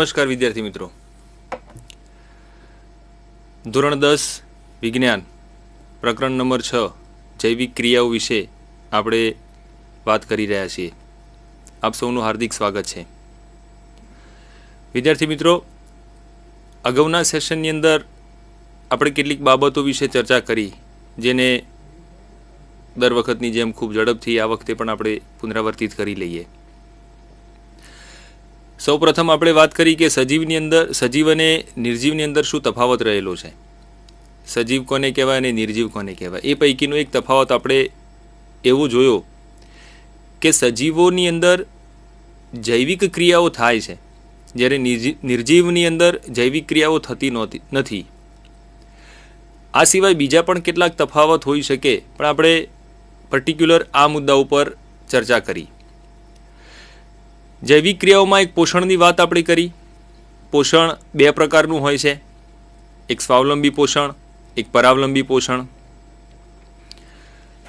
નમસ્કાર વિદ્યાર્થી મિત્રો. ધોરણ દસ, વિજ્ઞાન, પ્રકરણ નંબર છ, જૈવિક ક્રિયાઓ વિશે આપણે વાત કરી રહ્યા છીએ. આપ સૌનું હાર્દિક સ્વાગત છે. વિદ્યાર્થી મિત્રો, અગાઉના સેશનની અંદર આપણે કેટલીક બાબતો વિશે ચર્ચા કરી, જેને દર વખતની જેમ ખૂબ ઝડપથી આ વખતે પણ આપણે પુનરાવર્તિત કરી લઈએ. સૌપ્રથમ આપણે વાત કરી કે સજીવની અંદર, સજીવ અને નિર્જીવની અંદર શું તફાવત રહેલો છે? સજીવ કોને કહેવાય અને નિર્જીવ કોને કહેવાય? એ પૈકીનો એક તફાવત આપણે એવો જોયો કે સજીવોની અંદર જૈવિક ક્રિયાઓ થાય છે, જ્યારે નિર્જીવની અંદર જૈવિક ક્રિયાઓ થતી નહોતી નથી. આ સિવાય બીજા પણ કેટલાક તફાવત હોઈ શકે, પણ આપણે પર્ટિક્યુલર આ મુદ્દા ઉપર ચર્ચા કરી. જૈવિક ક્રિયાઓમાં એક પોષણની વાત આપણે કરી. પોષણ બે પ્રકારનું હોય છે. એક સ્વાવલંબી પોષણ, એક પરાવલંબી પોષણ.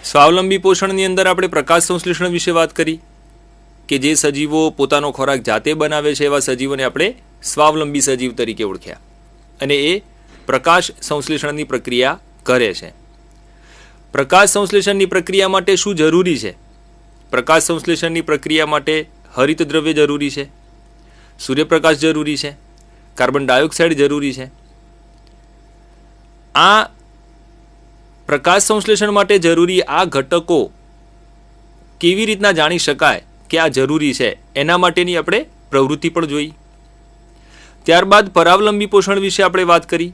સ્વાવલંબી પોષણની અંદર આપણે પ્રકાશ સંશ્લેષણ વિશે વાત કરી કે જે સજીવો પોતાનો ખોરાક જાતે બનાવે છે એવા સજીવોને આપણે સ્વાવલંબી સજીવ તરીકે ઓળખ્યા અને એ પ્રકાશ સંશ્લેષણની પ્રક્રિયા કરે છે. પ્રકાશ સંશ્લેષણની પ્રક્રિયા માટે શું જરૂરી છે? પ્રકાશ સંશ્લેષણની પ્રક્રિયા માટે હરિત દ્રવ્ય જરૂરી છે, સૂર્યપ્રકાશ જરૂરી છે, કાર્બન ડાયોક્સાઇડ જરૂરી છે. આ પ્રકાશ સંશ્લેષણ માટે જરૂરી આ ઘટકો કેવી રીતના જાણી શકાય કે આ જરૂરી છે, એના માટેની આપણે પ્રવૃત્તિ પણ જોઈ. ત્યારબાદ પરાવલંબી પોષણ વિશે આપણે વાત કરી.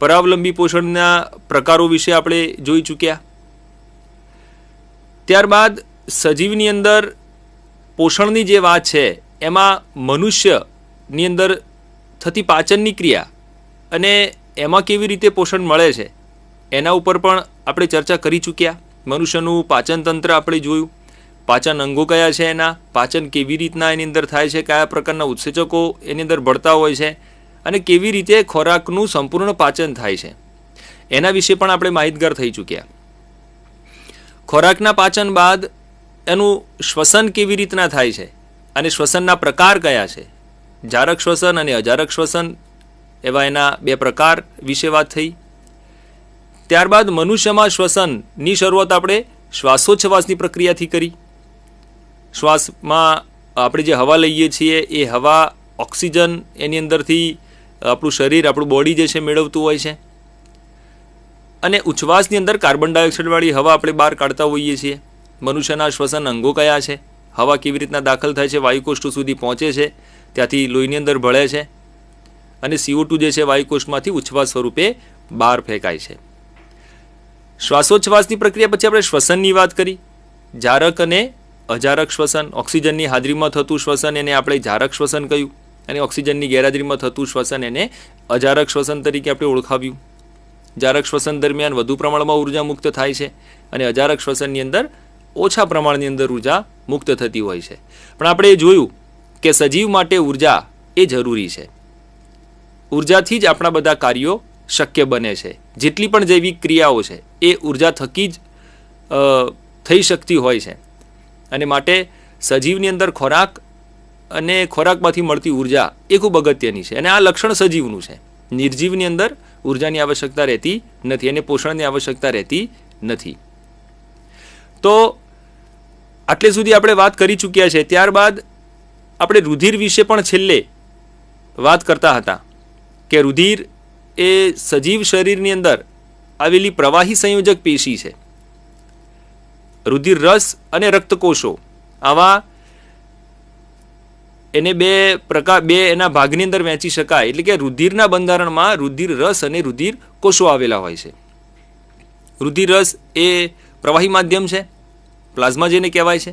પરાવલંબી પોષણના પ્રકારો વિશે આપણે જોઈ ચૂક્યા. ત્યારબાદ સજીવની અંદર પોષણની જે વાત છે, એમાં મનુષ્યની અંદર થતી પાચનની ક્રિયા અને એમાં કેવી રીતે પોષણ મળે છે, એના ઉપર પણ આપણે ચર્ચા કરી ચૂક્યા. મનુષ્યનું પાચન તંત્ર આપણે જોયું. પાચન અંગો કયા છે એના, પાચન કેવી રીતના એની અંદર થાય છે, કયા પ્રકારના ઉત્સેચકો એની અંદર ભળતા હોય છે અને કેવી રીતે ખોરાકનું સંપૂર્ણ પાચન થાય છે. એના વિશે પણ આપણે માહિતગાર થઈ ચૂક્યા. ખોરાકના પાચન બાદ એનું શ્વસન કેવી રીતના થાય છે? અને શ્વસનના પ્રકાર કયા છે? જારક શ્વસન અને અજારક શ્વસન, એવા એના બે પ્રકાર વિશે વાત થઈ. ત્યારબાદ મનુષ્યમાં શ્વસનની શરૂઆત આપણે શ્વાસોચ્છવાસની પ્રક્રિયાથી કરી. શ્વાસમાં આપણે જે હવા લઈએ છીએ, એ હવા ઓક્સિજન એની અંદરથી આપણું શરીર, આપણું બોડી જે છે મેળવતું હોય છે. અને ઉચ્છવાસની અંદર કાર્બન ડાયોક્સાઇડવાળી હવા આપણે બહાર કાઢતા હોઈએ છીએ. મનુષ્યના શ્વસન અંગો કયા છે? હવા કેવી રીતના દાખલ થાય છે? વાયુકોષ્ઠો સુધી પહોંચે છે? ત્યાંથી લોહીની અંદર ભળે છે? અને સીઓ ટુ જે છે, વાયુકોષ્ઠમાંથી ઉચ્છ્વાસ સ્વરૂપે બહાર ફેંકાય છે. શ્વાસોચ્છવાસની પ્રક્રિયા પછી આપણે શ્વસનની વાત કરી. જારક અને અજારક શ્વસન, ઓક્સિજનની હાજરીમાં થતું શ્વસન, એને આપણે જારક શ્વસન કહ્યું. અને ઓક્સિજનની ગેરહાજરીમાં થતું શ્વસન, એને અજારક શ્વસન તરીકે આપણે ઓળખાવ્યું. જારક શ્વસન દરમિયાન વધુ પ્રમાણમાં ઊર્જા મુક્ત થાય છે. અને અજારક શ્વસનની અંદર ઓછા પ્રમાણની અંદર ઊર્જા મુક્ત થતી હોય છે. પણ આપણે એ જોયું કે સજીવ માટે ઊર્જા એ જરૂરી છે. ઉર્જાથી જ આપણા બધા કાર્યો શક્ય બને છે. જેટલી પણ જૈવિક ક્રિયાઓ છે, એ ઊર્જા થકી જ થઈ શકતી હોય છે. અને માટે સજીવની અંદર ખોરાક અને ખોરાકમાંથી મળતી ઊર્જા એ ખૂબ અગત્યની છે. અને આ લક્ષણ સજીવનું છે. નિર્જીવની અંદર ઉર્જાની આવશ્યકતા રહેતી નથી અને પોષણની આવશ્યકતા રહેતી નથી. તો આટલે સુધી આપણે વાત કરી ચૂક્યા છે. ત્યારબાદ આપણે રુધિર વિશે પણ છેલ્લે વાત કરતા હતા કે રુધિર એ સજીવ શરીરની અંદર આવેલી પ્રવાહી સંયોજક પેશી છે. રુધિર રસ અને રક્તકોષો. આવા એને બે પ્રકાર, બે એના ભાગની અંદર વહેંચી શકાય. એટલે કે રુધિરના બંધારણમાં રુધિર રસ અને રુધિર કોષો આવેલા હોય છે. રુધિર રસ એ પ્રવાહી માધ્યમ છે. પ્લાઝમા જેને કહેવાય છે.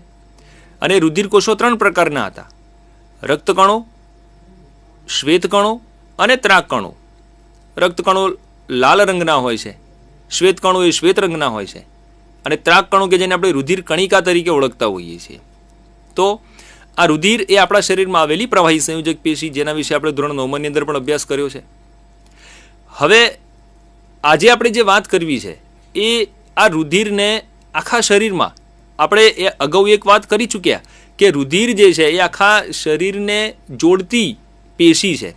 અને રુધિર કોષો ત્રણ પ્રકારના હતા. રક્તકણો, શ્વેતકણો અને ત્રાકકણો રક્તકણો લાલ રંગના હોય છે. શ્વેતકણો એ શ્વેત રંગના હોય છે. અને ત્રાકકણો કે જેને આપણે રુધિર કણિકા તરીકે ઓળખતા હોઈએ છીએ. તો આ રુધિર એ આપણા શરીરમાં આવેલી પ્રવાહી સંયોજક પેશી જેના વિશે આપણે ધોરણ નવમાની અંદર પણ અભ્યાસ કર્યો છે. હવે આજે આપણે જે વાત કરવી છે, એ આ રુધિરને આખા શરીરમાં આપણે એ અગાઉ એક વાત કરી ચૂક્યા કે રુધિર જે છે એ આખા શરીરને જોડતી પેશી છે.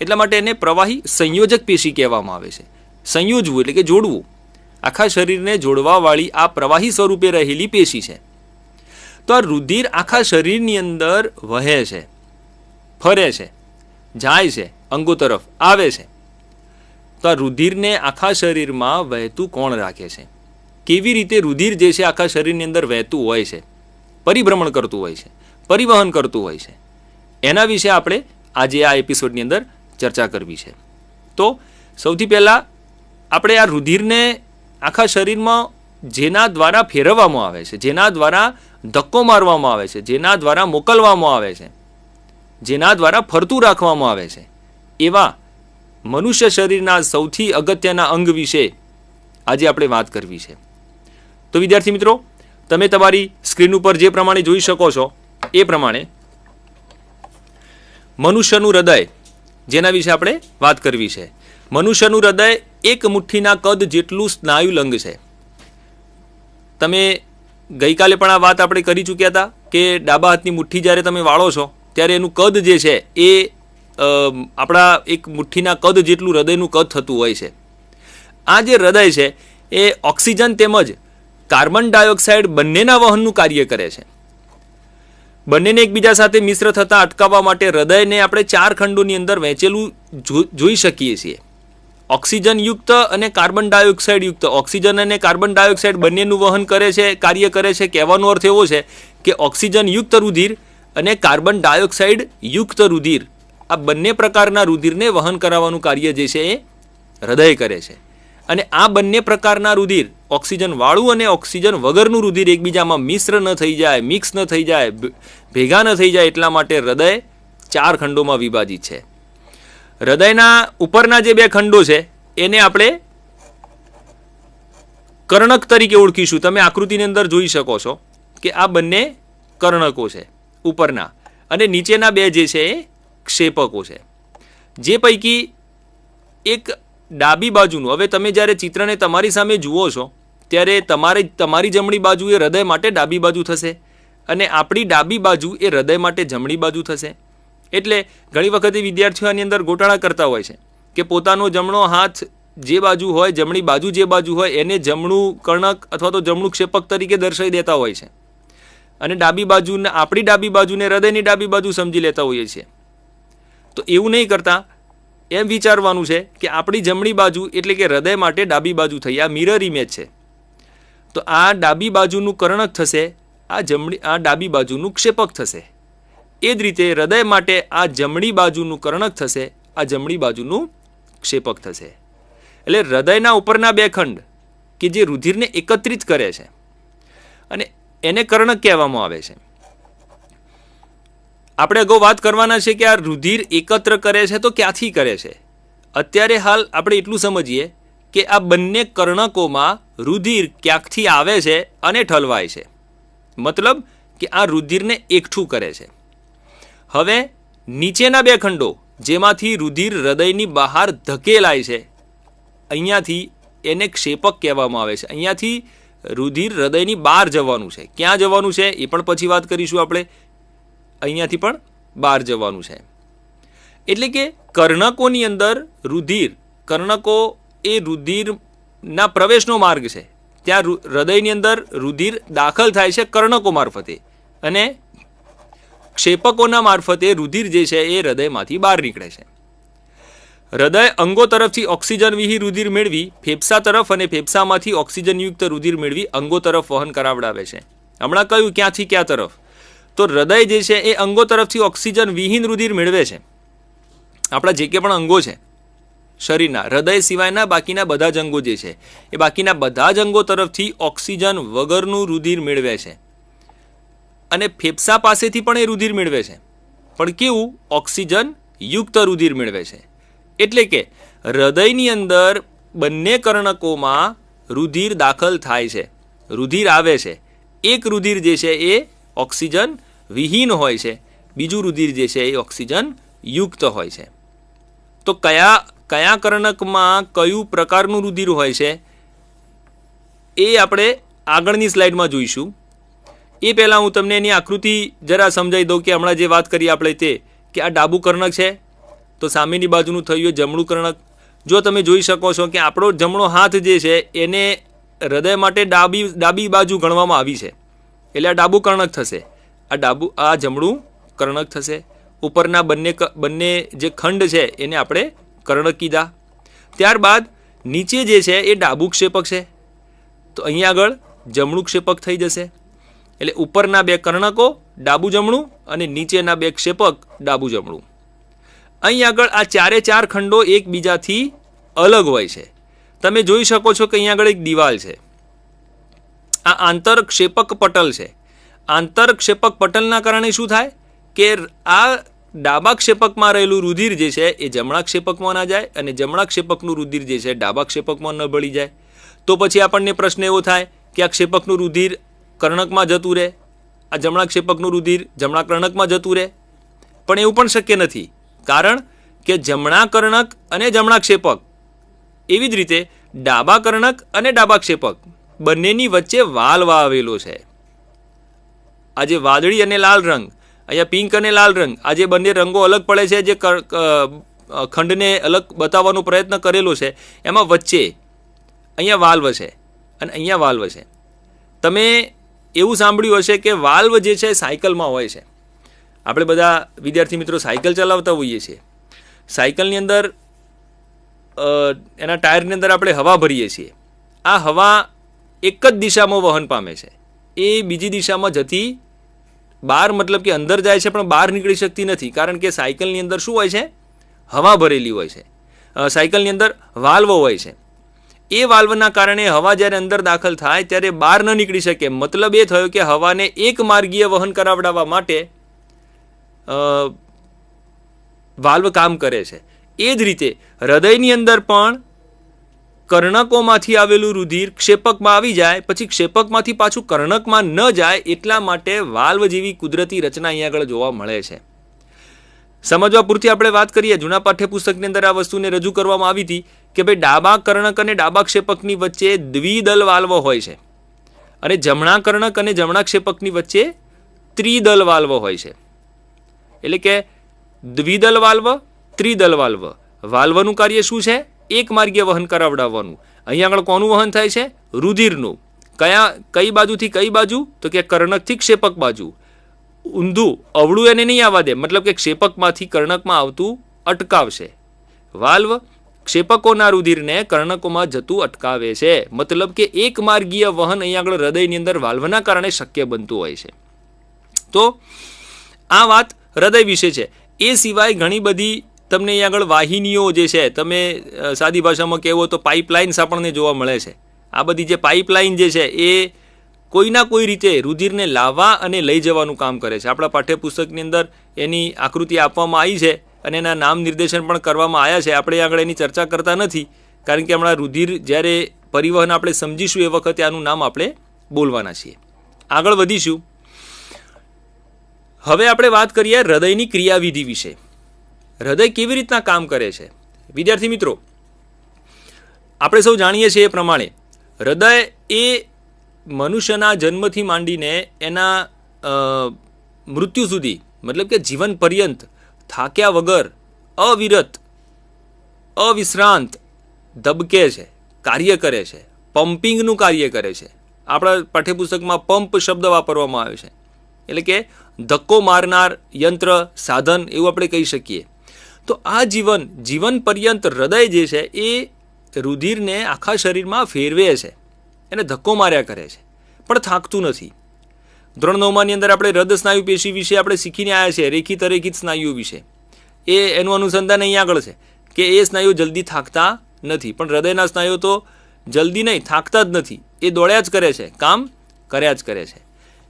એટલા માટે એને પ્રવાહી સંયોજક પેશી કહેવામાં આવે છે. સંયોજવું એટલે કે જોડવું. આખા શરીરને જોડવાવાળી આ પ્રવાહી સ્વરૂપે રહેલી પેશી છે. તો આ રુધિર આખા શરીરની અંદર વહે છે, ફરે છે, જાય છે, અંગો તરફ આવે છે. તો આ રુધિરને આખા શરીરમાં વહેતું કોણ રાખે છે? કેવી રીતે રુધિર જે છે આખા શરીરની અંદર વહેતું હોય છે, પરિભ્રમણ કરતું હોય છે, પરિવહન કરતું હોય છે, એના વિશે આપણે આજે આ એપિસોડની અંદર ચર્ચા કરવી છે. તો સૌથી પહેલાં આપણે આ રુધિરને આખા શરીરમાં જેના દ્વારા ફેરવવામાં આવે છે, જેના દ્વારા ધક્કો મારવામાં આવે છે, જેના દ્વારા મોકલવામાં આવે છે, જેના દ્વારા ફરતું રાખવામાં આવે છે, એવા મનુષ્ય શરીરના સૌથી અગત્યના અંગ વિશે આજે આપણે વાત કરવી છે. તો વિદ્યાર્થી મિત્રો, તમે તમારી સ્ક્રીન ઉપર જે પ્રમાણે જોઈ શકો છો, એ પ્રમાણે મનુષ્યનું હૃદય, જેના વિશે આપણે વાત કરવી છે. મનુષ્યનું હૃદય એક મુઠ્ઠીના કદ જેટલું સ્નાયુલંગ છે. તમે ગઈકાલે પણ આ વાત આપણે કરી ચૂક્યા હતા કે ડાબા હાથની મુઠ્ઠી જ્યારે તમે વાળો છો, ત્યારે એનું કદ જે છે, એ આપણા એક મુઠ્ઠીના કદ જેટલું હૃદયનું કદ થતું હોય છે. આ જે હૃદય છે, એ ઓક્સિજન તેમજ કાર્બન ડાયોક્સાઇડ બંનેના વહનનું કાર્ય કરે છે. બંનેને એકબીજા સાથે મિશ્ર થતા અટકાવવા માટે હૃદયને આપણે ચાર ખંડોની અંદર વહેંચેલું જોઈ શકીએ છીએ. ઓક્સિજન યુક્ત અને કાર્બન ડાયોક્સાઇડ યુક્ત ઓક્સિજન અને કાર્બન ડાયોક્સાઇડ બંનેનું વહન કરે છે, કાર્ય કરે છે. કહેવાનો અર્થ એવો છે કે ઓક્સિજન યુક્ત રુધિર અને કાર્બન ડાયોક્સાઇડ યુક્ત રુધિર આ બંને પ્રકારના રુધિરને વહન કરાવવાનું કાર્ય જે છે એ હૃદય કરે છે. અને આ બંને પ્રકારના રુધિર, ઓક્સિજન વાળું અને ઓક્સિજન વગરનું રુધિર એકબીજામાં મિશ્ર ન થઈ જાય, મિક્સ ન થઈ જાય ભેગા ન થઈ જાય એટલા માટે હૃદય ચાર ખંડોમાં વિભાજિત છે. હૃદયના ઉપરના જે બે ખંડો છે, એને આપણે કર્ણક તરીકે ઓળખીશું. તમે આકૃતિની અંદર જોઈ શકો છો કે આ બંને કર્ણકો છે ઉપરના અને નીચેના બે જે છે એ ક્ષેપકો છે. જે પૈકી એક ડાબી બાજુનું. હવે તમે જ્યારે ચિત્રને તમારી સામે જુઓ છો, ત્યારે તમારે તમારી જમણી બાજુ એ હૃદય માટે ડાબી બાજુ થશે અને આપણી ડાબી બાજુ એ હૃદય માટે જમણી બાજુ થશે. એટલે ઘણી વખતે વિદ્યાર્થીઓ આની અંદર ગોટાળા કરતા હોય છે કે પોતાનો જમણો હાથ જે બાજુ હોય, જમણી બાજુ જે બાજુ હોય, એને જમણું કર્ણક અથવા તો જમણું ક્ષેપક તરીકે દર્શાવી દેતા હોય છે. અને ડાબી બાજુને, આપણી ડાબી બાજુને હૃદયની ડાબી બાજુ સમજી લેતા હોઈએ છીએ. તો એવું નહીં કરતા એમ વિચારવાનું છે કે આપણી જમણી બાજુ એટલે કે હૃદય માટે ડાબી બાજુ થઈ આ મિરર ઇમેજ છે. તો આ ડાબી બાજુનું કર્ણક થશે, આ જમણી, આ ડાબી બાજુનું ક્ષેપક થશે. એ જ રીતે હૃદય માટે આ જમણી બાજુનું કર્ણક થશે, આ જમણી બાજુનું ક્ષેપક થશે. એટલે હૃદયના ઉપરના બે ખંડ કે જે રુધિરને એકત્રિત કરે છે. અને એને કર્ણક કહેવામાં આવે છે. આપણે અગાઉ વાત કરવાના છે કે આ રુધિર એકત્ર કરે છે તો ક્યાંથી કરે છે? અત્યારે હાલ આપણે એટલું સમજીએ કે આ બંને કર્ણકોમાં રુધિર ક્યાંકથી આવે છે અને ઠલવાય છે. મતલબ કે આ રુધિરને એકઠું કરે છે. હવે નીચેના બે ખંડો જેમાંથી રુધિર હૃદયની બહાર ધકેલાય છે, અહીંયાથી એને ક્ષેપક કહેવામાં આવે છે. અહીંયાથી રુધિર હૃદયની બહાર જવાનું છે. ક્યાં જવાનું છે એ પણ પછી વાત કરીશું આપણે. અહીંયાથી પણ બહાર જવાનું છે. એટલે કે કર્ણકોની અંદર રુધિર, કર્ણકો એ રુધિરના પ્રવેશનો માર્ગ છે. ત્યાં હૃદયની અંદર રુધિર દાખલ થાય છે કર્ણકો મારફતે અને ક્ષેપકોના મારફતે રુધિર જે છે એ હૃદયમાંથી બહાર નીકળે છે. હૃદય અંગો તરફથી ઓક્સિજન વિહી રુધિર મેળવી, ફેફસા તરફ અને ફેફસામાંથી ઓક્સિજનયુક્ત રુધિર મેળવી અંગો તરફ વહન કરાવડાવે છે. હમણાં કહ્યું ક્યાંથી ક્યાં તરફ? તો હૃદય જે છે એ અંગો તરફથી ઓક્સિજન વિહીન રુધિર મેળવે છે. આપણા જે કે પણ અંગો છે, શરીરના, હૃદય સિવાયના બાકીના બધા જ અંગો જે છે, એ બાકીના બધા જ અંગો તરફથી ઓક્સિજન વગરનું રુધિર મેળવે છે. અને ફેફસા પાસેથી પણ એ રુધિર મેળવે છે. પણ કેવું? ઓક્સિજન યુક્ત રુધિર મેળવે છે. એટલે કે હૃદયની અંદર બંને કર્ણકોમાં રુધિર દાખલ થાય છે. રુધિર આવે છે. એક રુધિર જે છે એ ઓક્સિજન વિહીન હોય છે. બીજું રુધિર જે છે એ ઓક્સિજન યુક્ત હોય છે. તો કયા કયા કર્ણકમાં કયું પ્રકારનું રુધિર હોય છે? એ આપણે આગળની સ્લાઇડમાં જોઈશું. એ પહેલાં હું તમને એની આકૃતિ જરા સમજાવી દઉં કે હમણાં જે વાત કરી આપણે તે, કે આ ડાબુ કર્ણક છે, તો સામેની બાજુનું થયું જમણું કર્ણક. જો તમે જોઈ શકો છો કે આપણો જમણો હાથ જે છે, એને હૃદય માટે ડાબી ડાબી બાજુ ગણવામાં આવી છે. એટલે આ ડાબુ કર્ણક થશે. આ ડાબુ, આ જમણું કર્ણક થશે. ઉપરના બંને બંને જે ખંડ છે એને આપણે કર્ણક કીધા. ત્યારબાદ નીચે જે છે એ ડાબુ ક્ષેપક છે. તો અહીંયા આગળ જમણું ક્ષેપક થઈ જશે. એટલે ઉપરના બે કર્ણકો ડાબુ જમણું અને નીચેના બે ક્ષેપક ડાબુ જમણું. અહીં આગળ આ ચારે ચાર ખંડો એકબીજાથી અલગ હોય છે. તમે જોઈ શકો છો કે અહીંયા આગળ એક દિવાલ છે. આ આંતરક્ષેપક પટલ છે. આંતરક્ષેપક પટલના કારણે શું થાય? કે આ ડાબા ક્ષેપકમાં રહેલું રુધિર જે છે, એ જમણા ક્ષેપકમાં ના જાય અને જમણા ક્ષેપકનું રુધિર જે છે ડાબા ક્ષેપકમાં ન ભળી જાય. તો પછી આપણને પ્રશ્ન એવો થાય કે આ ક્ષેપકનું રુધિર કર્ણકમાં જતું રહે? આ જમણા ક્ષેપકનું રુધિર જમણા કર્ણકમાં જતું રહે? પણ એવું પણ શક્ય નથી. કારણ કે જમણા કર્ણક અને જમણા ક્ષેપક એવી જ રીતે ડાબા કર્ણક અને ડાબા ક્ષેપક બંનેની વચ્ચે વાલવા આવેલો છે. આ જે વાદળી અને લાલ રંગ, અહીંયા પિંક અને લાલ રંગ આ જે બંને રંગો અલગ પડે છે, જે ખંડને અલગ બતાવવાનો પ્રયત્ન કરેલો છે. એમાં વચ્ચે અહીંયા વાલ્વ છે અને અહીંયા વાલ્વ છે. તમે એવું સાંભળ્યું હશે કે વાલ્વ જે છે સાયકલમાં હોય છે. આપણે બધા વિદ્યાર્થી મિત્રો સાયકલ ચલાવતા હોઈએ છીએ. સાયકલની અંદર એના ટાયરની અંદર આપણે હવા ભરીએ છીએ. આ હવા એક જ દિશામાં વહન પામે છે. એ બીજી દિશામાં જતી બહાર મતલબ કે અંદર જાય છે, પણ બહાર નીકળી શકતી નથી. કારણ કે સાયકલની અંદર શું હોય છે? હવા ભરેલી હોય છે. સાયકલની અંદર વાલ્વ હોય છે. એ વાલ્વના કારણે હવા જ્યારે અંદર દાખલ થાય, ત્યારે બહાર ન નીકળી શકે. મતલબ એ થયો કે હવાને એક માર્ગીય વહન કરાવડાવવા માટે વાલ્વ કામ કરે છે. એ જ રીતે હૃદયની અંદર પણ કર્ણકોમાંથી આવેલું રુધિર ક્ષેપકમાં આવી જાય, પછી ક્ષેપકમાંથી પાછું કર્ણકમાં ન જાય એટલા માટે વાલ્વ જેવી કુદરતી રચના અહીંયા આગળ જોવા મળે છે. સમજવા પૂરતી આપણે વાત કરીએ. જૂના પાઠ્યપુસ્તકની અંદર આ વસ્તુને રજૂ કરવામાં આવી હતી કે ભાઈ ડાબા કર્ણક અને ડાબા ક્ષેપકની વચ્ચે દ્વિદલ વાલ્વ હોય છે. અને જમણા કર્ણક અને જમણા ક્ષેપકની વચ્ચે ત્રિદલ વાલ્વ હોય છે. એટલે કે દ્વિદલ વાલ્વ, ત્રિદલ વાલ્વ. વાલ્વનું કાર્ય શું છે? એક માર્ગીય વહન કરાવડાવવાનું. અહીં આગળ કોનું વહન થાય છે? રુધિરનું. કયા, કઈ બાજુથી કઈ બાજુ? તો કે કર્ણકથી ક્ષેપક બાજુ. ઊંધું, અવળું એને નહીં આવવા દે. મતલબ કે ક્ષેપકમાંથી કર્ણકમાં આવતું અટકાવશે. વાલ્વ ક્ષેપકોના રુધિરને કર્ણકોમાં જતું અટકાવે છે. મતલબ કે એક માર્ગીય વહન અહીં આગળ હૃદયની અંદર વાલ્વના કારણે શક્ય બનતું હોય છે. તો આ વાત હૃદય વિશે છે. એ સિવાય ઘણી બધી તમને અહીં આગળ વાહિનીઓ જે છે, તમે સાદી ભાષામાં કહેવો તો પાઇપલાઇન્સ આપણને જોવા મળે છે. આ બધી જે પાઇપલાઇન જે છે, એ કોઈના કોઈ રીતે રુધિરને લાવવા અને લઈ જવાનું કામ કરે છે. આપણા પાઠ્યપુસ્તકની અંદર એની આકૃતિ આપવામાં આવી છે અને એના નામ નિર્દેશન પણ કરવામાં આવ્યા છે. આપણે આગળ એની ચર્ચા કરતા નથી, કારણ કે હમણાં રુધિર જ્યારે પરિવહન આપણે સમજીશું એ વખતે આનું નામ આપણે બોલવાના છીએ. આગળ વધીશું. હવે આપણે વાત કરીએ હૃદયની ક્રિયાવિધિ વિશે. હૃદય કેવી રીતના કામ કરે છે? વિદ્યાર્થી મિત્રો, આપણે સૌ જાણીએ છીએ એ પ્રમાણે, હૃદય એ મનુષ્યના જન્મથી માંડીને એના મૃત્યુ સુધી, મતલબ કે જીવન પર્યંત થાક્યા વગર અવિરત, અવિશ્રાંત ધબકે છે, કાર્ય કરે છે, પમ્પિંગનું કાર્ય કરે છે. આપણા પાઠ્યપુસ્તકમાં પંપ શબ્દ વાપરવામાં આવે છે. એટલે કે ધક્કો મારનાર યંત્ર, સાધન એવું આપણે કહી શકીએ. તો આ જીવન જીવન પર્યંત હૃદય જે છે, એ રુધિરને આખા શરીરમાં ફેરવે છે એને ધક્કો માર્યા કરે છે. પણ થાકતું નથી. ધોરણ નવમાની અંદર આપણે હૃદય સ્નાયુ પેશી વિશે આપણે શીખીને આવ્યા છે રેખિત અરેખિત સ્નાયુઓ વિશે. એ એનું અનુસંધાન અહીં આગળ છે કે એ સ્નાયુ જલ્દી થાકતા નથી, પણ હૃદયના સ્નાયુઓ તો જલ્દી નહીં, થાકતા જ નથી. એ દોડ્યા જ કરે છે, કામ કર્યા જ કરે છે.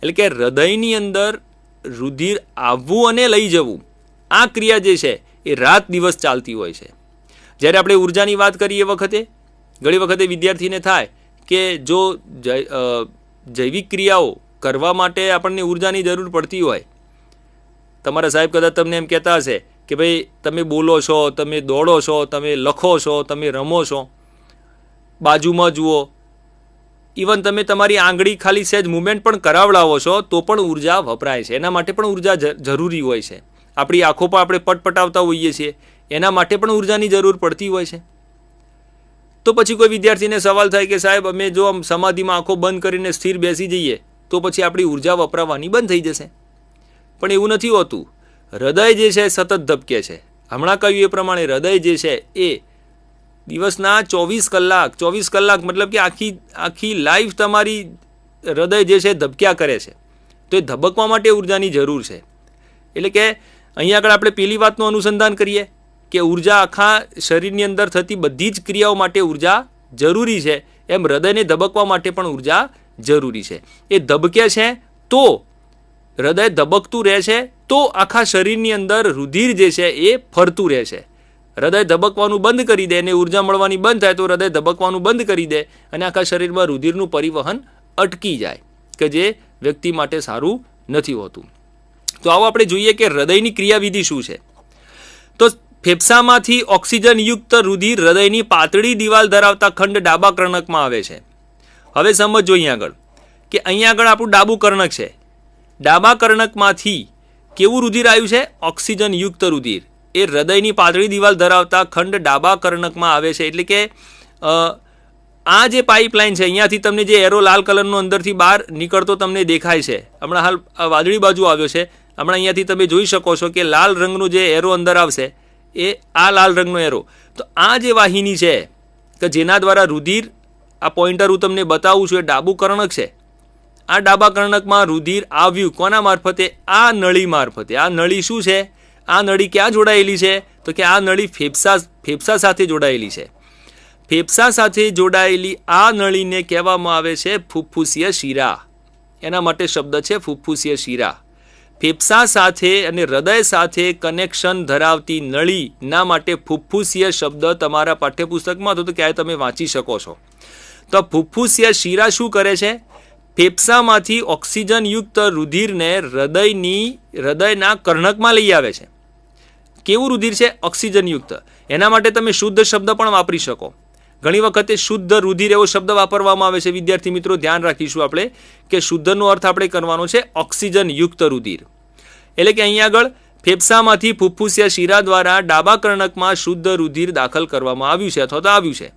એટલે કે હૃદયની અંદર રુધિર આવવું અને લઈ જવું, આ ક્રિયા જે છે એ રાત દિવસ ચાલતી હોય છે. જ્યારે આપણે ઉર્જાની વાત કરીએ વખતે, ઘણી વખતે વિદ્યાર્થીને થાય કે જો જૈવિક ક્રિયાઓ કરવા માટે આપણને ઉર્જાની જરૂર પડતી હોય. તમારા સાહેબ કદાચ તમને એમ કહેતા હશે કે ભાઈ, તમે બોલો છો, તમે દોડો છો, તમે લખો છો, તમે રમો છો, બાજુમાં જુઓ. ઇવન તમે તમારી આંગળી ખાલી સહેજ મુમેન્ટ પણ કરાવડાવો છો, તો પણ ઊર્જા વપરાય છે. એના માટે પણ ઊર્જા જરૂરી હોય છે. આપણી આંખો પર આપણે પટપટાવતા હોઈએ છીએ. એના માટે પણ ઉર્જાની જરૂર પડતી હોય છે. તો પછી કોઈ વિદ્યાર્થીને સવાલ થાય કે સાહેબ, અમે જો આમ સમાધિમાં આંખો બંધ કરીને સ્થિર બેસી જઈએ, તો પછી આપણી ઊર્જા વપરાવાની બંધ થઈ જશે. પણ એવું નથી હોતું. હૃદય જે છે સતત ધબકે છે. હમણાં કહ્યું એ પ્રમાણે હૃદય જે છે એ દિવસના ચોવીસ કલાક ચોવીસ કલાક મતલબ કે આખી આખી લાઈફ તમારી હૃદય જે છે ધબક્યા કરે છે. તો એ ધબકવા માટે ઉર્જાની જરૂર છે. એટલે કે અહીંયા આગળ આપણે પેલી વાતનું અનુસંધાન કરીએ કે ઊર્જા આખા શરીરની અંદર થતી બધી જ ક્રિયાઓ માટે ઊર્જા જરૂરી છે. એમ હૃદયને ધબકવા માટે પણ ઊર્જા જરૂરી છે. એ ધબકે છે તો, હૃદય ધબકતું રહે છે તો આખા શરીરની અંદર રુધિર જે છે એ ફરતું રહે છે. હૃદય ધબકવાનું બંધ કરી દે અને ઊર્જા મળવાની બંધ થાય તો હૃદય ધબકવાનું બંધ કરી દે અને આખા શરીરમાં રુધિરનું પરિવહન અટકી જાય, કે જે વ્યક્તિ માટે સારું નથી હોતું. તો આવો આપણે જોઈએ કે હૃદયની ક્રિયાવિધિ શું છે. તો ફેફસામાંથી ઓક્સિજનયુક્ત રુધિર હૃદયની પાતળી દિવાલ ધરાવતા ખંડ ડાબા કર્ણકમાં આવે છે. હવે સમજો અહીંયા આગળ, કે અહીંયા આગળ આપણું ડાબું કર્ણક છે. ડાબા કર્ણકમાંથી કેવું રુધિર આવ્યું છે? ઓક્સિજનયુક્ત રુધિર. એ હૃદયની પાતળી દિવાલ ધરાવતા ખંડ ડાબા કર્ણકમાં આવે છે. એટલે કે આ જે પાઇપલાઇન છે, અહીંયાથી તમને જે એરો લાલ કલરનો અંદરથી બહાર નીકળતો તમને દેખાય છે. હમણાં હાલ વાદળી બાજુ આવ્યો છે. હમણાં અહીંયાથી તમે જોઈ શકો છો કે લાલ રંગનો જે એરો અંદર આવશે, એ આ લાલ રંગનો એરો તો આ જે વાહિની છે, કે જેના દ્વારા રુધિર, આ પોઈન્ટર હું તમને બતાવું છું, એ ડાબું કર્ણક છે. આ ડાબા કર્ણકમાં રુધિર આવ્યું કોના મારફતે? આ નળી મારફતે. આ નળી શું છે? આ નળી ક્યાં જોડાયેલી છે? તો કે આ નળી ફેફસા ફેફસા સાથે જોડાયેલી છે. ફેફસા સાથે જોડાયેલી આ નળીને કહેવામાં આવે છે ફુફ્ફુસીય શિરા. એના માટે શબ્દ છે ફુફ્ફુસીય શિરા. ફેફસા સાથે અને હૃદય સાથે કનેક્શન ધરાવતી નળીના માટે ફુફ્ફુસીય શબ્દ તમારા પાઠ્યપુસ્તકમાં હતો તો ક્યાંય તમે વાંચી શકો છો. તો ફુફ્ફુસીય શિરા શું કરે છે? ફેફસામાંથી ઓક્સિજનયુક્ત રુધિરને હૃદયની, હૃદયના કર્ણકમાં લઈ આવે છે. કેવું રુધિર છે? ઓક્સિજનયુક્ત. એના માટે તમે શુદ્ધ શબ્દ પણ વાપરી શકો. ઘણી વખતે શુદ્ધ રુધિર એવો શબ્દ વાપરવામાં આવે છે. વિદ્યાર્થી મિત્રો, ધ્યાન રાખીશું આપણે કે શુદ્ધનો અર્થ આપણે કરવાનો છે ઓક્સિજન યુક્ત રુધિર. એટલે કે અહીંયા આગળ ફેફસામાંથી ફુફ્ફુસિયા શીરા દ્વારા ડાબા કર્ણકમાં શુદ્ધ રુધિર દાખલ કરવામાં આવ્યું છે અથવા તો આવ્યું છે.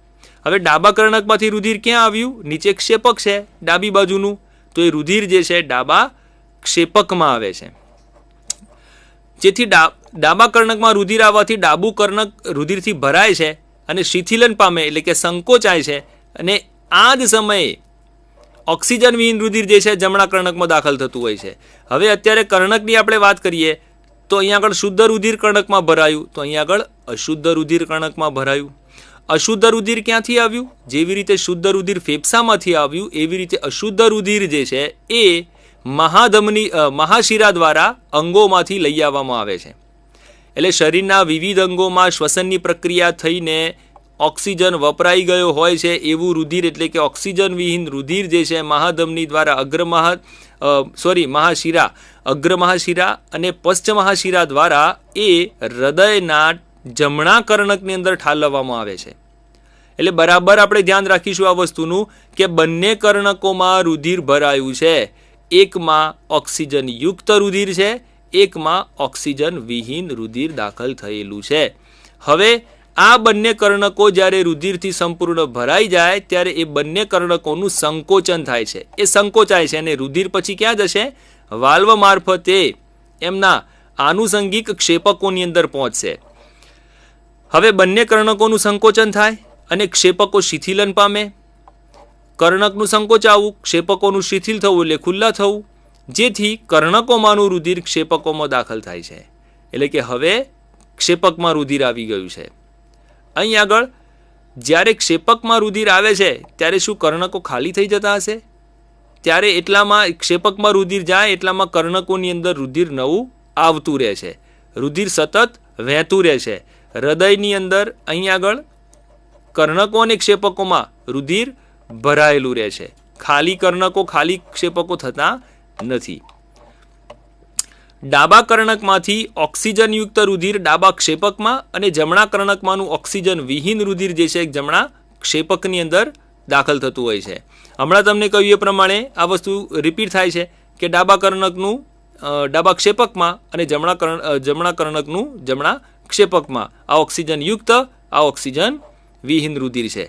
હવે ડાબા કર્ણકમાંથી રુધિર ક્યાં આવ્યું? નીચે ક્ષેપક છે, ડાબી બાજુનું. તો એ રુધિર જે છે, ડાબા ક્ષેપકમાં આવે છે. જેથી ડાબા કર્ણકમાં રુધિર આવવાથી ડાબું કર્ણક રુધિરથી ભરાય છે. અને શિથિલન પામે એટલે કે સંકોચાય છે. અને આ જ સમયે ઓક્સિજન વિહીન રુધિર જે છે જમણા કર્ણકમાં દાખલ થતું હોય છે. હવે અત્યારે કર્ણકની આપણે વાત કરીએ, તો અહીંયા આગળ શુદ્ધ રુધિર કર્ણકમાં ભરાયું, તો અહીંયા આગળ અશુદ્ધ રુધિર કર્ણકમાં ભરાયું. અશુદ્ધ રુધિર ક્યાંથી આવ્યું? જેવી રીતે શુદ્ધ રુધિર ફેફસામાંથી આવ્યું, એવી રીતે અશુદ્ધ રુધિર જે છે એ મહાધમની મહાશિરા દ્વારા અંગોમાંથી લઈ આવવામાં આવે છે. એટલે શરીરના વિવિધ અંગોમાં શ્વસનની પ્રક્રિયા થઈને ઓક્સિજન વપરાઈ ગયો હોય છે એવું રુધિર એટલે કે ઓક્સિજન વિહીન રુધિર જે છે મહાધમની દ્વારા અગ્રમહા સોરી મહાશિરા, અગ્રમહાશિરા અને પશ્ચમહાશિરા દ્વારા એ હૃદયના જમણા કર્ણકની અંદર ઠાલવવામાં આવે છે. એટલે બરાબર આપણે ધ્યાન રાખીશું આ વસ્તુનું કે બંને કર્ણકોમાં રુધિર ભરાયું છે. એકમાં ઓક્સિજન યુક્ત રુધિર છે એકમાં ઓક્સિજન વિહીન રુધિર દાખલ થયેલું છે. હવે, આ બંને કર્ણકો જ્યારે રુધિરથી સંપૂર્ણ ભરાઈ જાય, ત્યારે એ બંને કર્ણકોનું સંકોચન થાય છે. એ સંકોચાય છે અને રુધિર પછી ક્યાં જશે? વાલ્વ મારફતે એમના આનુષંગિક ક્ષેપકોની અંદર પહોંચશે. હવે બંને કર્ણકોનું સંકોચન થાય અને ક્ષેપકો શિથિલન પામે. કર્ણકનું સંકોચાવું, ક્ષેપકોનું શિથિલ થવું એટલે ખુલ્લા થવું. જેથી કર્ણકોમાંનું રુધિર ક્ષેપકોમાં દાખલ થાય છે. એટલે કે હવે ક્ષેપકમાં રુધિર આવી ગયું છે. અહીં આગળ, જ્યારે ક્ષેપકમાં રુધિર આવે છે, ત્યારે શું કર્ણકો ખાલી થઈ જતા હશે? ત્યારે એટલામાં ક્ષેપકમાં રુધિર જાય, એટલામાં કર્ણકોની અંદર રુધિર નવું આવતું રહે છે. રુધિર સતત વહેતું રહે છે. હૃદયની અંદર, અહીં આગળ, કર્ણકો અને ક્ષેપકોમાં રુધિર ભરાયેલું રહે છે. ખાલી કર્ણકો, ખાલી ક્ષેપકો થતા નથી. ડાબા કર્ણકમાંથી ઓક્સિજનયુક્ત રુધિર ડાબા ક્ષેપકમાં અને જમણા કર્ણકમાંનું ઓક્સિજન વિહીન રુધિર જે છે જમણા ક્ષેપકની અંદર દાખલ થતું હોય છે. હમણાં તમને કહ્યું એ પ્રમાણે આ વસ્તુ રિપીટ થાય છે કે ડાબા કર્ણકનું ડાબા ક્ષેપકમાં અને જમણા કર્ણ જમણા કર્ણકનું જમણા ક્ષેપકમાં આ ઓક્સિજન યુક્ત, આ ઓક્સિજન વિહીન રુધિર છે.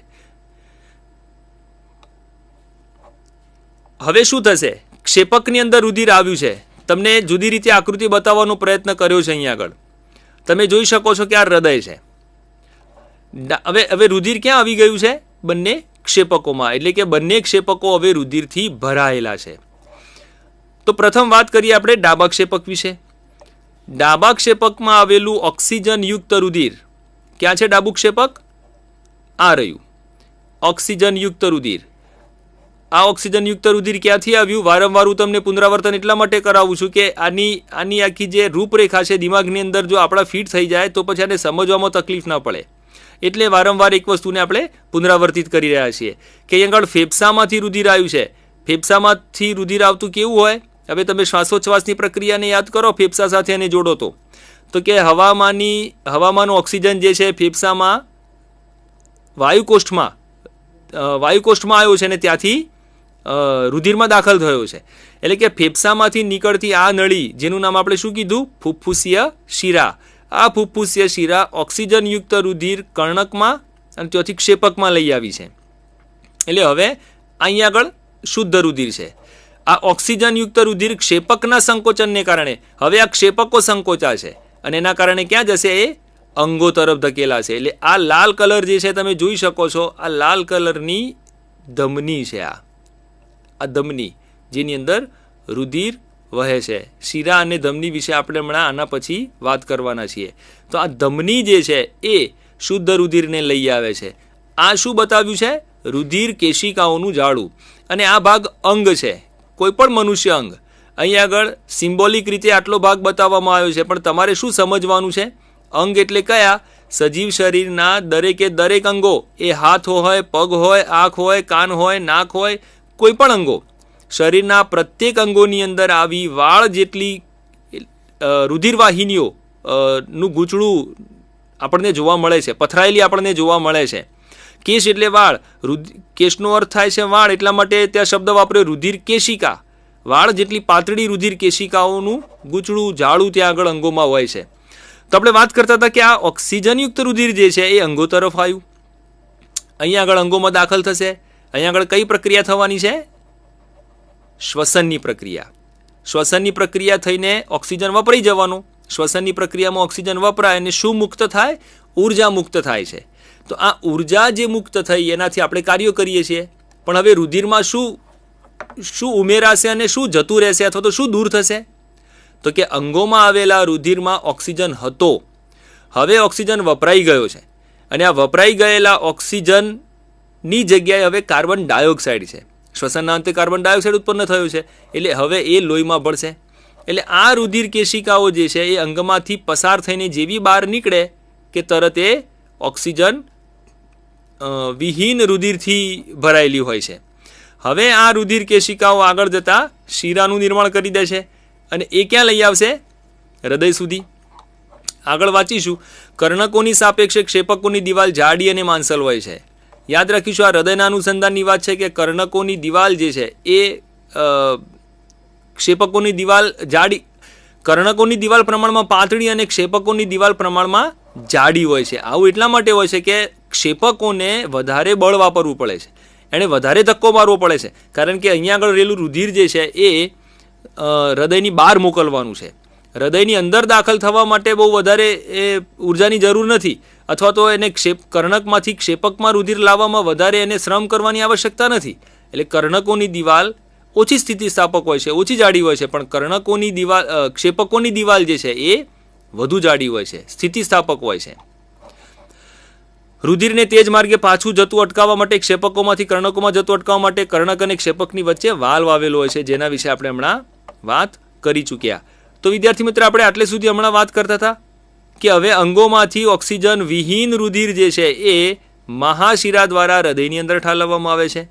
હવે શું થશે? ક્ષેપકની અંદર રુધિર આવ્યું છે. તમને જુદી રીતે આકૃતિ બતાવવાનો પ્રયત્ન કર્યો છે અહીંયા આગળ. તમે જોઈ શકો છો કે આ હૃદય છે. હવે હવે રુધિર ક્યાં આવી ગયું છે? બંને ક્ષેપકોમાં. એટલે કે બંને ક્ષેપકો હવે રુધિરથી ભરાયેલા છે. તો પ્રથમ વાત કરીએ આપણે ડાબા ક્ષેપક વિશે. ડાબા ક્ષેપકમાં આવેલું ઓક્સિજન યુક્ત રુધિર ક્યાં છે ડાબુ ક્ષેપક? આ રહ્યું. ઓક્સિજન યુક્ત રુધિર. આ ઓક્સિજનયુક્ત રુધિર ક્યાંથી આવ્યું? વારંવાર હું તમને પુનરાવર્તન એટલા માટે કરાવું છું કે આની આની આખી જે રૂપરેખા છે દિમાગની અંદર જો આપણા ફિટ થઈ જાય તો પછી આને સમજવામાં તકલીફ ના પડે. એટલે વારંવાર એક વસ્તુને આપણે પુનરાવર્તિત કરી રહ્યા છીએ. કે અહીં આગળ ફેફસામાંથી રુધિર આવ્યું છે. ફેફસામાંથી રુધિર આવતું કેવું હોય? હવે તમે શ્વાસોચ્છ્વાસની પ્રક્રિયાને યાદ કરો, ફેફસા સાથે એને જોડો તો. કે હવામાંની, હવામાંનો ઓક્સિજન જે છે ફેફસામાં વાયુકોષ્ઠમાં વાયુકોષ્ઠમાં આવ્યો છે અને ત્યાંથી રુધિરમાં દાખલ થયો છે. એટલે કે ફેફસામાંથી નીકળતી આ નળી, જેનું નામ આપણે શું કીધું? ફુફ્ફુસીય શિરા. આ ફુફ્ફુસીય શિરા ઓક્સિજનયુક્ત રુધિર કર્ણકમાં અને ત્યાંથી ક્ષેપકમાં લઈ આવી છે. એટલે હવે અહીંયા આગળ શુદ્ધ રુધિર છે. આ ઓક્સિજનયુક્ત રુધિર ક્ષેપકના સંકોચનને કારણે, હવે આ ક્ષેપકો સંકોચા છે અને એના કારણે ક્યાં જશે એ? અંગો તરફ ધકેલા છે એટલે આ લાલ કલર જે છે, તમે જોઈ શકો છો, આ લાલ કલરની ધમની છે આ. આ ધમની જેની અંદર રુધિર વહે છે. શીરા અને ધમની વિશે આપણે હમણાં આના પછી વાત કરવાના છીએ. તો આ ધમની જે છે, એ શુદ્ધ રુધિરને લઈ આવે છે. આ શું બતાવ્યું છે? રુધિર કેશિકાઓનું ઝાડું અને આ ભાગ અંગ છે કોઈ પણ મનુષ્ય અંગ. અહીં આગળ સિમ્બોલિક રીતે આટલો ભાગ બતાવવામાં આવ્યો છે, પણ તમારે શું સમજવાનું છે? અંગ એટલે કયા? સજીવ શરીરના દરેકે દરેક અંગો. એ હાથ હોય, પગ હોય, આંખ હોય, કાન હોય, નાક હોય કોઈ પણ અંગો. શરીરના પ્રત્યેક અંગોની અંદર આવી વાળ જેટલી રુધિરવાહિનીઓ નું ગૂંચળું આપણને જોવા મળે છે, પથરાયેલી આપણને જોવા મળે છે. કેશ એટલે વાળ. કેશનો અર્થ થાય છે વાળ એટલા માટે ત્યાં શબ્દ વાપર્યો રુધિર કેશિકા વાળ જેટલી પાતળી રુધિર કેશિકાઓનું ગૂંચળું, જાળું ત્યાં આગળ અંગોમાં હોય છે. તો આપણે વાત કરતા હતા કે આ ઓક્સિજનયુક્ત રુધિર જે છે એ અંગો તરફ આવ્યું. અહીંયા આગળ અંગોમાં દાખલ થશે. અહીંયા આગળ કઈ પ્રક્રિયા થવાની છે? શ્વસનની પ્રક્રિયા. શ્વસનની પ્રક્રિયા થઈને ઓક્સિજન વપરાઈ જવાનું. શ્વસનની પ્રક્રિયામાં ઓક્સિજન વપરાય અને શું મુક્ત થાય? ઊર્જા મુક્ત થાય છે. તો આ ઊર્જા જે મુક્ત થઈ, એનાથી આપણે કાર્યો કરીએ છીએ. પણ હવે રુધિરમાં શું શું ઉમેરાશે અને શું જતું રહેશે અથવા તો શું દૂર થશે? તો કે અંગોમાં આવેલા રુધિરમાં ઓક્સિજન હતો. હવે ઓક્સિજન વપરાઈ ગયો છે. અને આ વપરાઈ ગયેલા ઓક્સિજનની જગ્યાએ હવે કાર્બન ડાયોક્સાઇડ છે. શ્વસનના અંતે કાર્બન ડાયોક્સાઇડ ઉત્પન્ન થયું છે. એટલે હવે એ લોહીમાં ભળશે. એટલે આ રુધિર કેશિકાઓ જે છે એ અંગમાંથી પસાર થઈને જેવી બહાર નીકળે કે તરત એ ઓક્સિજન વિહીન રુધિરથી ભરાયેલી હોય છે. હવે આ રુધિર કેશિકાઓ આગળ જતા શીરાનું નિર્માણ કરી દે છે અને એ ક્યાં લઈ આવશે? હૃદય સુધી. આગળ વાંચીશું. કર્ણકોની સાપેક્ષે ક્ષેપકોની દિવાલ જાડી અને માંસલ હોય છે. યાદ રાખીશું આ હૃદયના અનુસંધાનની વાત છે કે કર્ણકોની દિવાલ જે છે એ ક્ષેપકોની દિવાલ જાડી, કર્ણકોની દિવાલ પ્રમાણમાં પાતળી અને ક્ષેપકોની દિવાલ પ્રમાણમાં જાડી હોય છે. આવું એટલા માટે હોય છે કે ક્ષેપકોને વધારે બળ વાપરવું પડે છે. એણે વધારે ધક્કો મારવો પડે છે. કારણ કે અહીંયા આગળ રહેલું રુધિર જે છે એ હૃદયની બહાર મોકલવાનું છે. હૃદયની અંદર દાખલ થવા માટે બહુ વધારે એ ઉર્જાની જરૂર નથી. અથવા તો એને ક્ષેપ, કર્ણકમાંથી ક્ષેપકમાં રુધિર લાવવામાં વધારે એને શ્રમ કરવાની આવશ્યકતા નથી. એટલે કર્ણકોની દિવાલ ઓછી સ્થિતિસ્થાપક હોય છે, ઓછી જાડી હોય છે, પણ કર્ણકોની દિવાલ ક્ષેપકોની દિવાલ જે છે એ વધુ જાડી હોય છે, સ્થિતિસ્થાપક હોય છે. રુધિરને તેજ માર્ગે પાછું જતું અટકાવવા માટે, ક્ષેપકોમાંથી કર્ણકોમાં જતું અટકાવવા માટે કર્ણક અને ક્ષેપકની વચ્ચે વાલ્વ આવેલો હોય છે, જેના વિશે આપણે હમણાં વાત કરી ચૂક્યા. તો વિદ્યાર્થી મિત્ર, આપણે આટલે સુધી હમણાં વાત કરતા હતા કે હવે અંગોમાંથી ઓક્સિજન વિહીન રુધિર જે છે એ મહાશિરા દ્વારા હૃદયની અંદર ઠાલવવામાં આવે છે.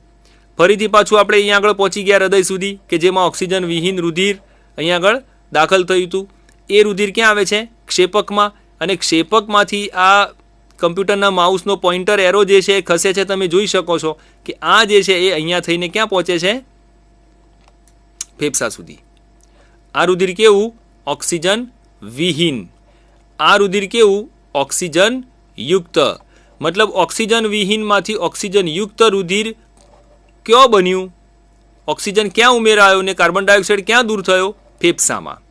ફરીથી પાછું આપણે અહીંયા આગળ પહોંચી ગયા હૃદય સુધી કે જેમાં ઓક્સિજન વિહીન રુધિર અહીંયા આગળ દાખલ થયું હતું. એ રુધિર ક્યાં આવે છે? ક્ષેપકમાં. અને ક્ષેપકમાંથી આ કમ્પ્યુટરના માઉસનો પોઇન્ટર એરો જે છે એ ખસે છે. તમે જોઈ શકો છો કે આ જે છે એ અહીંયા થઈને ક્યાં પહોંચે છે? ફેફસા સુધી. આ રુધિર કેવું? ઓક્સિજન વિહીન. આ રુધિર કેવું? ઓક્સિજન યુક્ત. મતલબ ઓક્સિજન વિહીનમાંથી ઓક્સિજન યુક્ત રુધિર કયો બન્યું? ઓક્સિજન ક્યાં ઉમેરાયો ને કાર્બન ડાયોક્સાઇડ ક્યાં દૂર થયો? ફેફસામાં.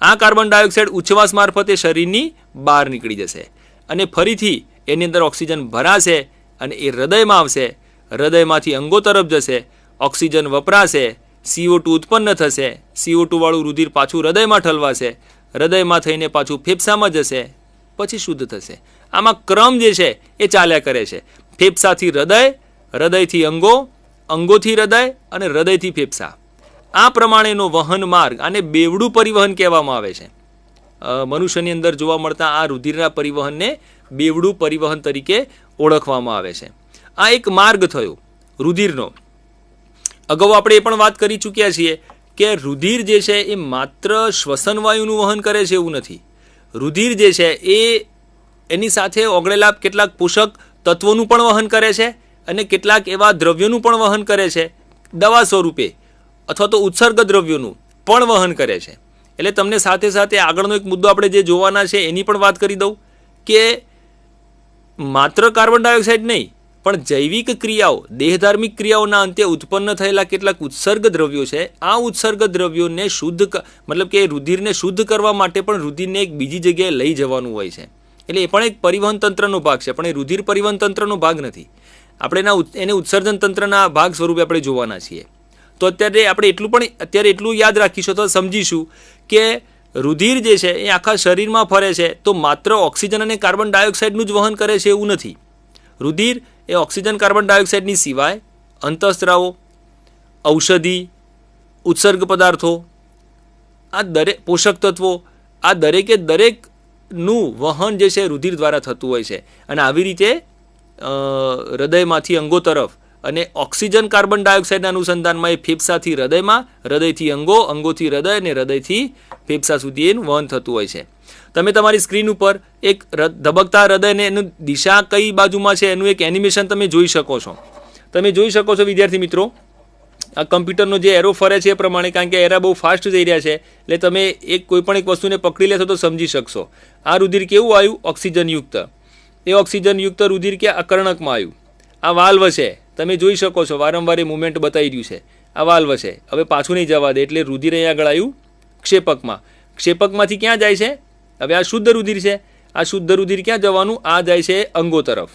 આ કાર્બન ડાયોક્સાઇડ ઉચ્છવાસ મારફતે શરીરની બહાર નીકળી જશે અને ફરીથી એની અંદર ઓક્સિજન ભરાશે અને એ હૃદયમાં આવશે. હૃદયમાંથી અંગો તરફ જશે. ઓક્સિજન વપરાશે. સીઓ ટુ ઉત્પન્ન થશે. સીઓ વાળું રુધિર પાછું હૃદયમાં ઠલવાશે. હૃદયમાં થઈને પાછું ફેફસામાં જશે. પછી શુદ્ધ થશે. આમાં ક્રમ જે છે એ ચાલ્યા કરે છે. ફેફસાથી હૃદય, હૃદયથી અંગો, અંગોથી હૃદય અને હૃદયથી ફેફસા. આ પ્રમાણેનો વહન માર્ગ આને બેવડું પરિવહન કહેવામાં આવે છે. મનુષ્યની અંદર જોવા મળતા આ રુધિરના પરિવહનને બેવડું પરિવહન તરીકે ઓળખવામાં આવે છે. આ એક માર્ગ થયો, રુધિરનો. અગાઉ આપણે એ પણ વાત કરી ચૂક્યા છીએ કે રુધિર જે છે એ માત્ર શ્વસન વાયુનું વહન કરે છે એવું નથી. રુધિર જે છે એ એની સાથે ઓગળેલા કેટલાક પોષક તત્વોનું પણ વહન કરે છે અને કેટલાક એવા દ્રવ્યોનું પણ વહન કરે છે. દવા સ્વરૂપે અથવા તો ઉત્સર્ગ દ્રવ્યોનું પણ વહન કરે છે. એટલે તમને સાથે સાથે આગળનો એક મુદ્દો આપણે જે જોવાના છે એની પણ વાત કરી દઉં કે માત્ર કાર્બન ડાયોક્સાઇડ નહીં પણ જૈવિક ક્રિયાઓ, દેહધાર્મિક ક્રિયાઓના અંતે ઉત્પન્ન થયેલા કેટલાક ઉત્સર્ગ દ્રવ્યો છે, આ ઉત્સર્ગ દ્રવ્યોને શુદ્ધ મતલબ કે રુધિરને શુદ્ધ કરવા માટે પણ રુધિરને એક બીજી જગ્યાએ લઈ જવાનું હોય છે. એટલે એ પણ એક પરિવહન તંત્રનો ભાગ છે, પણ એ રુધિર પરિવહન તંત્રનો ભાગ નથી. આપણે એના એને ઉત્સર્જન તંત્રના ભાગ સ્વરૂપે આપણે જોવાના છીએ. તો અત્યારે આપણે એટલું પણ, અત્યારે એટલું યાદ રાખીશું તો સમજીશું કે રુધિર જે છે એ આખા શરીરમાં ફરે છે, તો માત્ર ઓક્સિજન અને કાર્બન ડાયોક્સાઇડનું જ વહન કરે છે એવું નથી. રુધિર એ ઓક્સિજન કાર્બન ડાયોક્સાઇડની સિવાય અંતઃસ્ત્રાવો, ઔષધિ, ઉત્સર્ગ પદાર્થો, આ દરેક પોષક તત્વો, આ દરેકે દરેકનું વહન જે છે રુધિર દ્વારા થતું હોય છે. અને આવી રીતે હૃદયમાંથી અંગો તરફ અને ઓક્સિજન કાર્બન ડાયોક્સાઇડના અનુસંધાનમાં એ ફેફસાથી હૃદયમાં, હૃદયથી અંગો, અંગોથી હૃદય અને હૃદયથી ફેફસા સુધી એનું વહન થતું હોય છે. તમે તમારી સ્ક્રીન ઉપર એક ધબકતા હૃદયને એનું દિશા કઈ બાજુમાં છે એનું એક એનિમેશન તમે જોઈ શકો છો. તમે જોઈ શકો છો, વિદ્યાર્થી મિત્રો, આ કમ્પ્યુટરનો જે એરો ફરે છે એ પ્રમાણે, કારણ કે એરા બહુ ફાસ્ટ જઈ રહ્યા છે, એટલે તમે એક, કોઈપણ એક વસ્તુને પકડી લેશો તો સમજી શકશો. આ રુધિર કેવું આવ્યું? ઓક્સિજનયુક્ત. એ ઓક્સિજનયુક્ત રુધિર કે અકર્ણકમાં આવ્યું. આ વાલ્વ છે. તમે જોઈ શકો છો, વારંવાર એ મુવમેન્ટ બતાવી રહ્યું છે. આ વાલ્વ છે. હવે પાછું નહીં જવા દે, એટલે રુધિર અહીં આગળ આવ્યું ક્ષેપકમાં. ક્ષેપકમાંથી ક્યાં જાય છે? હવે આ શુદ્ધ રુધિર છે. આ શુદ્ધ રુધિર ક્યાં જવાનું? આ જાય છે અંગો તરફ.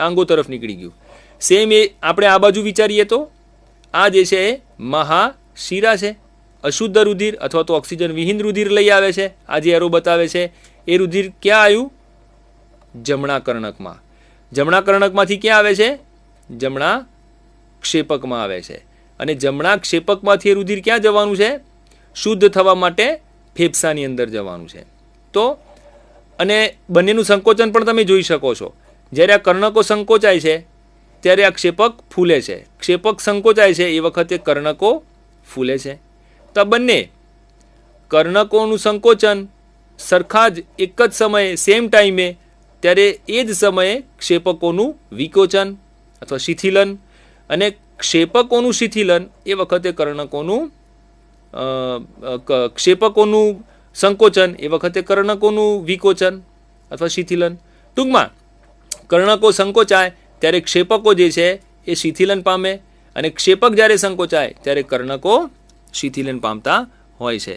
અંગો તરફ નીકળી ગયું. સેમ એ આપણે આ બાજુ વિચારીએ તો, આ જે છે એ મહાશિરા છે. અશુદ્ધ રુધિર અથવા તો ઓક્સિજન વિહીન રુધિર લઈ આવે છે. આ જે એરો બતાવે છે, એ રુધિર ક્યાં આવ્યું? જમણા કર્ણકમાં. જમણા કર્ણકમાંથી ક્યાં આવે છે? જમણા ક્ષેપકમાં આવે છે. અને જમણા ક્ષેપકમાંથી એ રુધિર ક્યાં જવાનું છે? શુદ્ધ થવા માટે ફેફસાની અંદર જવાનું છે. તો અને બંનેનું સંકોચન પણ તમે જોઈ શકો છો. જ્યારે આ કર્ણકો સંકોચાય છે, ત્યારે આ ક્ષેપક ફૂલે છે. ક્ષેપક સંકોચાય છે, એ વખતે કર્ણકો ફૂલે છે. તો બંને કર્ણકોનું સંકોચન સરખા જ એક જ સમયે સેમ ટાઈમે ત્યારે એ જ સમયે ક્ષેપકોનું વિકોચન અથવા શિથિલન અને ક્ષેપકોનું શિથિલન એ વખતે કર્ણકોનું ક્ષેપકોનું સંકોચન એ વખતે કર્ણકોનું વિકોચન અથવા શિથિલન. ટૂંકમાં, કર્ણકો સંકોચાય ત્યારે ક્ષેપકો જે છે એ શિથિલન પામે અને ક્ષેપક જ્યારે સંકોચાય ત્યારે કર્ણકો શિથિલન પામતા હોય છે.